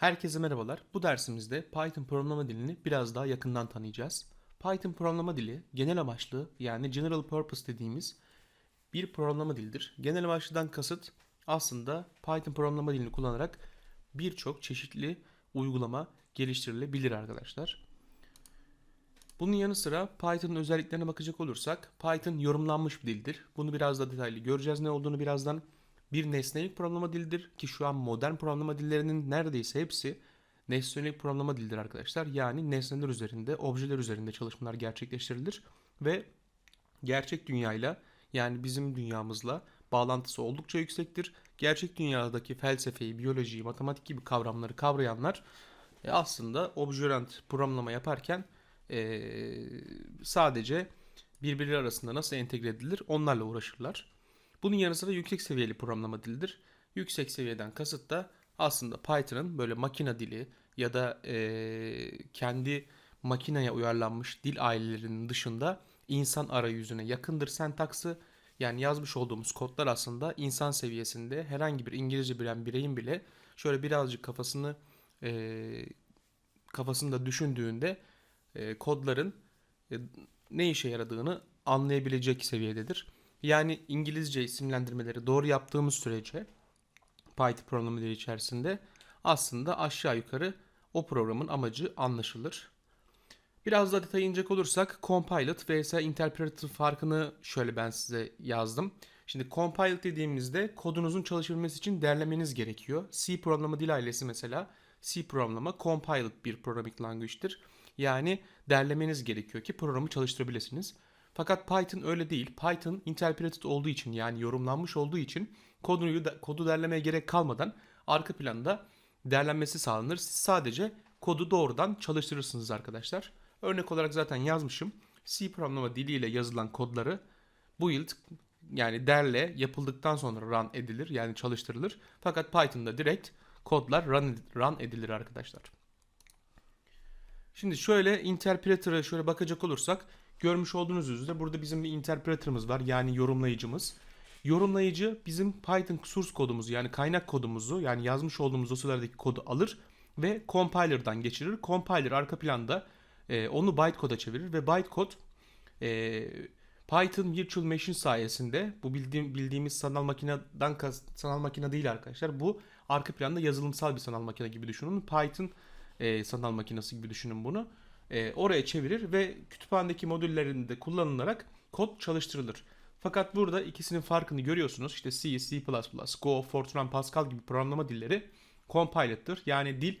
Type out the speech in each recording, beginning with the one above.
Herkese merhabalar. Bu dersimizde Python programlama dilini biraz daha yakından tanıyacağız. Python programlama dili genel amaçlı yani general purpose dediğimiz bir programlama dilidir. Genel amaçlıdan kasıt aslında Python programlama dilini kullanarak birçok çeşitli uygulama geliştirilebilir arkadaşlar. Bunun yanı sıra Python'ın özelliklerine bakacak olursak Python yorumlanmış bir dildir. Bunu biraz da detaylı göreceğiz ne olduğunu birazdan. Bir nesnelik programlama dilidir ki şu an modern programlama dillerinin neredeyse hepsi nesnelik programlama dilidir arkadaşlar. Yani nesneler üzerinde, objeler üzerinde çalışmalar gerçekleştirilir ve gerçek dünyayla yani bizim dünyamızla bağlantısı oldukça yüksektir. Gerçek dünyadaki felsefeyi, biyolojiyi, matematik gibi kavramları kavrayanlar e, aslında obje-oriented programlama yaparken e, sadece birbirleri arasında nasıl entegre edilir onlarla uğraşırlar. Bunun yanı sıra yüksek seviyeli programlama dilidir. Yüksek seviyeden kasıt da aslında Python'ın böyle makine dili ya da e, kendi makineye uyarlanmış dil ailelerinin dışında insan arayüzüne yakındır sentaksı. Yani yazmış olduğumuz kodlar aslında insan seviyesinde herhangi bir İngilizce bilen bireyin bile şöyle birazcık kafasını e, kafasında düşündüğünde e, kodların e, ne işe yaradığını anlayabilecek seviyededir. Yani İngilizce isimlendirmeleri doğru yaptığımız sürece Python programı dili içerisinde aslında aşağı yukarı o programın amacı anlaşılır. Biraz daha detaya inecek olursak compiled vs interpreter farkını şöyle ben size yazdım. Şimdi compiled dediğimizde kodunuzun çalışabilmesi için derlemeniz gerekiyor. C programlama dil ailesi mesela C programlama compiled bir programming language'tir. Yani derlemeniz gerekiyor ki programı çalıştırabilirsiniz. Fakat Python öyle değil. Python interpreted olduğu için yani yorumlanmış olduğu için kodu, kodu derlemeye gerek kalmadan arka planda derlenmesi sağlanır. Siz sadece kodu doğrudan çalıştırırsınız arkadaşlar. Örnek olarak zaten yazmışım. C programlama diliyle yazılan kodları build yani derle yapıldıktan sonra run edilir yani çalıştırılır. Fakat Python'da direkt kodlar run, run edilir arkadaşlar. Şimdi şöyle interpreter'a şöyle bakacak olursak görmüş olduğunuz üzere burada bizim bir interpreter'ımız var yani yorumlayıcımız. Yorumlayıcı bizim Python source kodumuzu yani kaynak kodumuzu yani yazmış olduğumuz dosyalardaki kodu alır ve compiler'dan geçirir. Compiler arka planda e, onu bytecode'a çevirir ve bytecode e, Python Virtual Machine sayesinde bu bildiğim, bildiğimiz sanal makineden sanal makine değil arkadaşlar. Bu arka planda yazılımsal bir sanal makine gibi düşünün. Python e, sanal makinesi gibi düşünün bunu. E, oraya çevirir ve kütüphanedeki modüllerinde kullanılarak kod çalıştırılır. Fakat burada ikisinin farkını görüyorsunuz. İşte C, C++, Go, Fortran, Pascal gibi programlama dilleri compiled'dır. Yani dil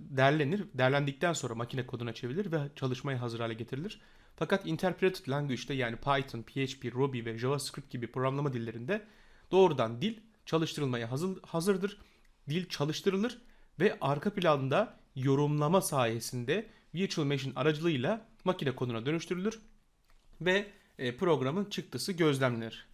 derlenir. Derlendikten sonra makine koduna çevrilir ve çalışmaya hazır hale getirilir. Fakat interpreted language'de yani Python, PHP, Ruby ve JavaScript gibi programlama dillerinde doğrudan dil çalıştırılmaya hazır, hazırdır. Dil çalıştırılır ve arka planda yorumlama sayesinde Virtual Machine aracılığıyla makine koduna dönüştürülür ve e, programın çıktısı gözlemlenir.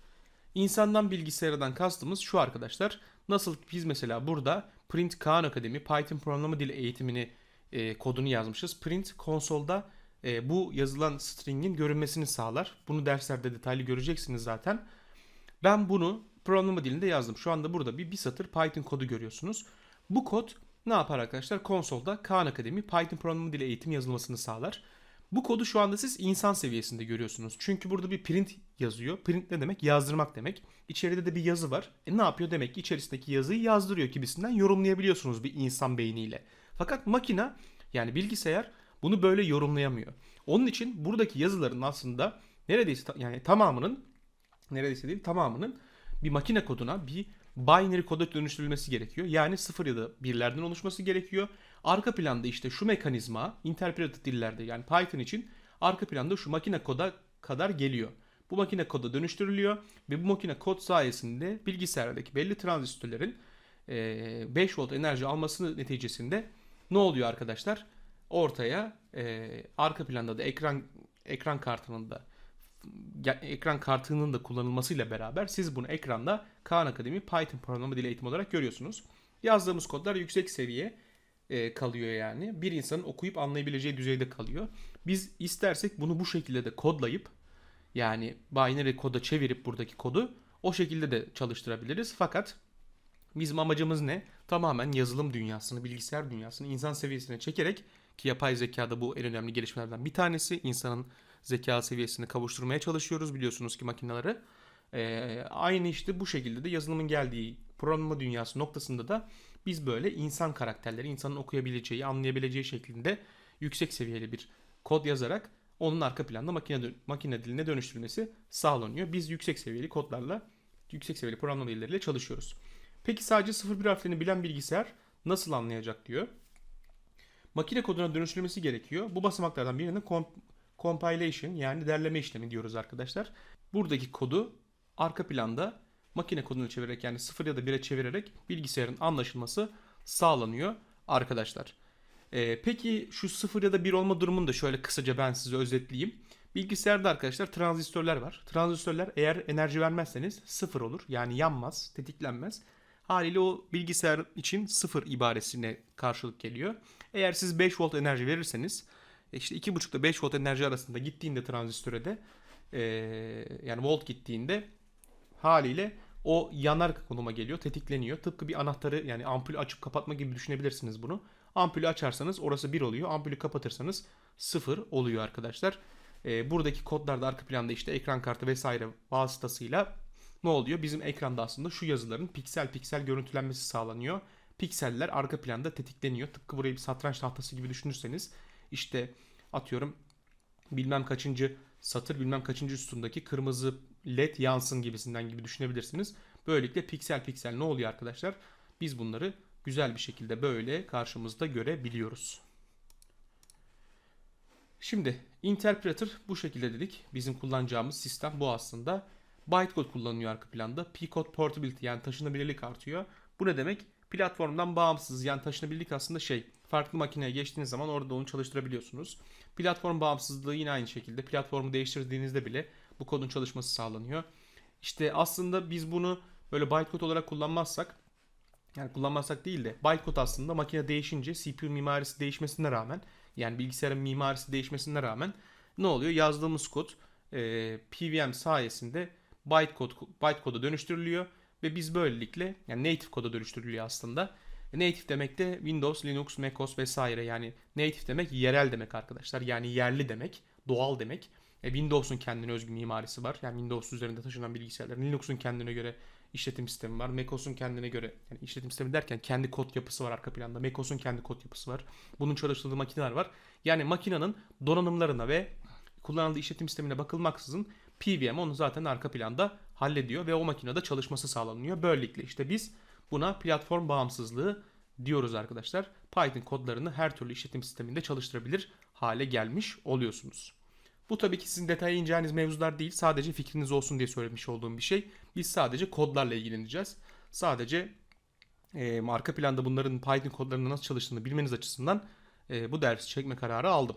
İnsandan bilgisayardan kastımız şu arkadaşlar. Nasıl biz mesela burada Print Kaan Akademi Python programlama dili eğitimini e, kodunu yazmışız. Print konsolda e, bu yazılan string'in görünmesini sağlar. Bunu derslerde detaylı göreceksiniz zaten. Ben bunu programlama dilinde yazdım. Şu anda burada bir, bir satır Python kodu görüyorsunuz. Bu kod ne yapar arkadaşlar? Konsolda Kaan Akademi Python programlama dili eğitim yazılmasını sağlar. Bu kodu şu anda siz insan seviyesinde görüyorsunuz. Çünkü burada bir print yazıyor. Print ne demek? Yazdırmak demek. İçeride de bir yazı var. E ne yapıyor? Demek ki içerisindeki yazıyı yazdırıyor gibisinden yorumlayabiliyorsunuz bir insan beyniyle. Fakat makina yani bilgisayar bunu böyle yorumlayamıyor. Onun için buradaki yazıların aslında neredeyse yani tamamının neredeyse değil tamamının bir makine koduna bir binary koda dönüştürülmesi gerekiyor. Yani sıfır ya da birlerden oluşması gerekiyor. Arka planda işte şu mekanizma interpreted dillerde yani Python için arka planda şu makine koda kadar geliyor. Bu makine koda dönüştürülüyor ve bu makine kod sayesinde bilgisayardaki belli transistörlerin 5 volt enerji alması neticesinde ne oluyor arkadaşlar? Ortaya arka planda da ekran ekran kartının da ekran kartının da kullanılmasıyla beraber siz bunu ekranda Khan Akademi Python programlama dili eğitimi olarak görüyorsunuz. Yazdığımız kodlar yüksek seviye e, kalıyor yani. Bir insanın okuyup anlayabileceği düzeyde kalıyor. Biz istersek bunu bu şekilde de kodlayıp yani binary koda çevirip buradaki kodu o şekilde de çalıştırabiliriz. Fakat Bizim amacımız ne? Tamamen yazılım dünyasını, bilgisayar dünyasını insan seviyesine çekerek ki yapay zekada bu en önemli gelişmelerden bir tanesi. insanın zeka seviyesini kavuşturmaya çalışıyoruz biliyorsunuz ki makineleri. Ee, aynı işte bu şekilde de yazılımın geldiği programlama dünyası noktasında da biz böyle insan karakterleri, insanın okuyabileceği, anlayabileceği şeklinde yüksek seviyeli bir kod yazarak onun arka planda makine, makine diline dönüştürülmesi sağlanıyor. Biz yüksek seviyeli kodlarla, yüksek seviyeli programlama dilleriyle çalışıyoruz. Peki sadece 0-1 harflerini bilen bilgisayar nasıl anlayacak diyor. Makine koduna dönüştürülmesi gerekiyor. Bu basamaklardan birinin comp- compilation yani derleme işlemi diyoruz arkadaşlar. Buradaki kodu arka planda makine kodunu çevirerek yani 0 ya da 1'e çevirerek bilgisayarın anlaşılması sağlanıyor arkadaşlar. Ee, peki şu 0 ya da 1 olma durumunu da şöyle kısaca ben size özetleyeyim. Bilgisayarda arkadaşlar transistörler var. Transistörler eğer enerji vermezseniz 0 olur. Yani yanmaz, tetiklenmez. Haliyle o bilgisayar için 0 ibaresine karşılık geliyor. Eğer siz 5 volt enerji verirseniz işte 2.5 ile 5 volt enerji arasında gittiğinde transistöre de ee, yani volt gittiğinde haliyle o yanar konuma geliyor, tetikleniyor. Tıpkı bir anahtarı yani ampul açıp kapatma gibi düşünebilirsiniz bunu. Ampulü açarsanız orası 1 oluyor. Ampulü kapatırsanız 0 oluyor arkadaşlar. Ee, buradaki kodlarda arka planda işte ekran kartı vesaire vasıtasıyla ne oluyor? Bizim ekranda aslında şu yazıların piksel piksel görüntülenmesi sağlanıyor. Pikseller arka planda tetikleniyor. Tıpkı burayı bir satranç tahtası gibi düşünürseniz işte atıyorum bilmem kaçıncı satır bilmem kaçıncı üstündeki kırmızı led yansın gibisinden gibi düşünebilirsiniz. Böylelikle piksel piksel ne oluyor arkadaşlar? Biz bunları güzel bir şekilde böyle karşımızda görebiliyoruz. Şimdi interpreter bu şekilde dedik. Bizim kullanacağımız sistem bu aslında. Bytecode kullanılıyor arka planda. P-code portability yani taşınabilirlik artıyor. Bu ne demek? Platformdan bağımsız yani taşınabilirlik aslında şey farklı makineye geçtiğiniz zaman orada onu çalıştırabiliyorsunuz. Platform bağımsızlığı yine aynı şekilde. Platformu değiştirdiğinizde bile bu kodun çalışması sağlanıyor. İşte aslında biz bunu böyle bytecode olarak kullanmazsak yani kullanmazsak değil de bytecode aslında makine değişince CPU mimarisi değişmesine rağmen yani bilgisayarın mimarisi değişmesine rağmen ne oluyor? Yazdığımız kod e, PVM sayesinde bytecode bytecode'a dönüştürülüyor ve biz böylelikle yani native koda dönüştürülüyor aslında. Native demek de Windows, Linux, MacOS vesaire yani native demek yerel demek arkadaşlar. Yani yerli demek, doğal demek. E, Windows'un kendine özgü mimarisi var. Yani Windows üzerinde taşınan bilgisayarlar. Linux'un kendine göre işletim sistemi var. macOS'un kendine göre yani işletim sistemi derken kendi kod yapısı var arka planda. macOS'un kendi kod yapısı var. Bunun çalıştırdığı makineler var. Yani makinenin donanımlarına ve kullanıldığı işletim sistemine bakılmaksızın PVM onu zaten arka planda hallediyor ve o makinede çalışması sağlanıyor. Böylelikle işte biz buna platform bağımsızlığı diyoruz arkadaşlar. Python kodlarını her türlü işletim sisteminde çalıştırabilir hale gelmiş oluyorsunuz. Bu tabii ki sizin detaya ineceğiniz mevzular değil. Sadece fikriniz olsun diye söylemiş olduğum bir şey. Biz sadece kodlarla ilgileneceğiz. Sadece e, arka planda bunların Python kodlarının nasıl çalıştığını bilmeniz açısından e, bu dersi çekme kararı aldım.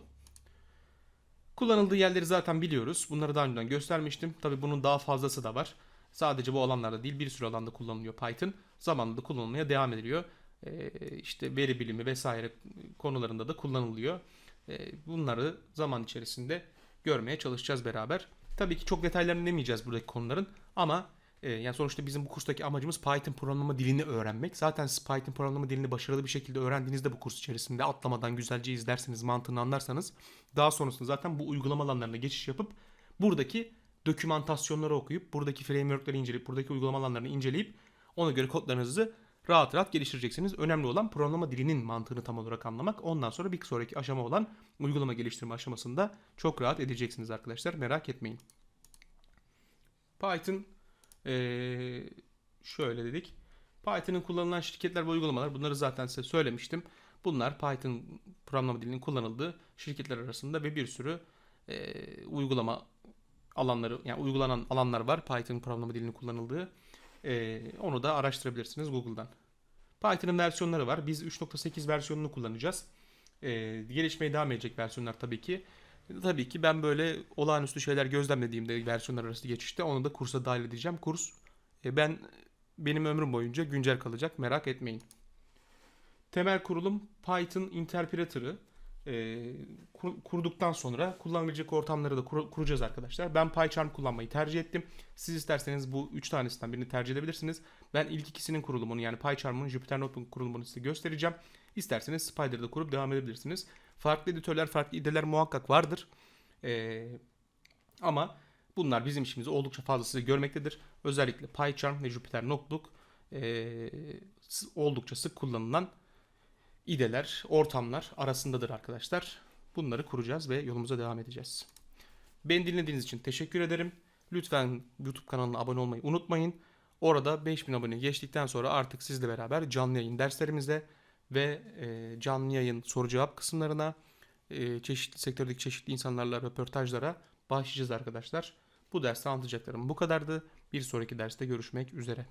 Kullanıldığı yerleri zaten biliyoruz. Bunları daha önceden göstermiştim. Tabii bunun daha fazlası da var. Sadece bu alanlarda değil bir sürü alanda kullanılıyor Python. Zamanla da kullanılmaya devam ediliyor. Ee, işte veri bilimi vesaire konularında da kullanılıyor. Ee, bunları zaman içerisinde görmeye çalışacağız beraber. Tabii ki çok detaylarını inemeyeceğiz buradaki konuların ama e, yani sonuçta bizim bu kurstaki amacımız Python programlama dilini öğrenmek. Zaten siz Python programlama dilini başarılı bir şekilde öğrendiğinizde bu kurs içerisinde atlamadan güzelce izlerseniz, mantığını anlarsanız daha sonrasında zaten bu uygulama alanlarına geçiş yapıp buradaki dokümantasyonları okuyup, buradaki frameworkleri inceleyip, buradaki uygulama alanlarını inceleyip ona göre kodlarınızı rahat rahat geliştireceksiniz. Önemli olan programlama dilinin mantığını tam olarak anlamak. Ondan sonra bir sonraki aşama olan uygulama geliştirme aşamasında çok rahat edeceksiniz arkadaşlar. Merak etmeyin. Python şöyle dedik. Python'ın kullanılan şirketler ve uygulamalar bunları zaten size söylemiştim. Bunlar Python programlama dilinin kullanıldığı şirketler arasında ve bir sürü uygulama alanları yani uygulanan alanlar var Python programlama dilinin kullanıldığı. E, onu da araştırabilirsiniz Google'dan. Python'ın versiyonları var. Biz 3.8 versiyonunu kullanacağız. E, gelişmeye devam edecek versiyonlar tabii ki. Tabii ki ben böyle olağanüstü şeyler gözlemlediğimde versiyonlar arası geçişte onu da kursa dahil edeceğim. Kurs e, ben benim ömrüm boyunca güncel kalacak merak etmeyin. Temel kurulum Python Interpreter'ı e, kur- kurduktan sonra kullanılacak ortamları da kur- kuracağız arkadaşlar. Ben PyCharm kullanmayı tercih ettim. Siz isterseniz bu üç tanesinden birini tercih edebilirsiniz. Ben ilk ikisinin kurulumunu yani PyCharm'ın Jupyter Notebook kurulumunu size göstereceğim. İsterseniz Spider'da kurup devam edebilirsiniz. Farklı editörler, farklı ideler muhakkak vardır. E, ama bunlar bizim işimizi oldukça fazlasıyla görmektedir. Özellikle PyCharm ve Jupyter Notebook e, oldukça sık kullanılan ideler, ortamlar arasındadır arkadaşlar. Bunları kuracağız ve yolumuza devam edeceğiz. Beni dinlediğiniz için teşekkür ederim. Lütfen YouTube kanalına abone olmayı unutmayın. Orada 5000 abone geçtikten sonra artık sizle beraber canlı yayın derslerimizde ve e, canlı yayın soru cevap kısımlarına e, çeşitli sektördeki çeşitli insanlarla röportajlara başlayacağız arkadaşlar. Bu derste anlatacaklarım bu kadardı. Bir sonraki derste görüşmek üzere.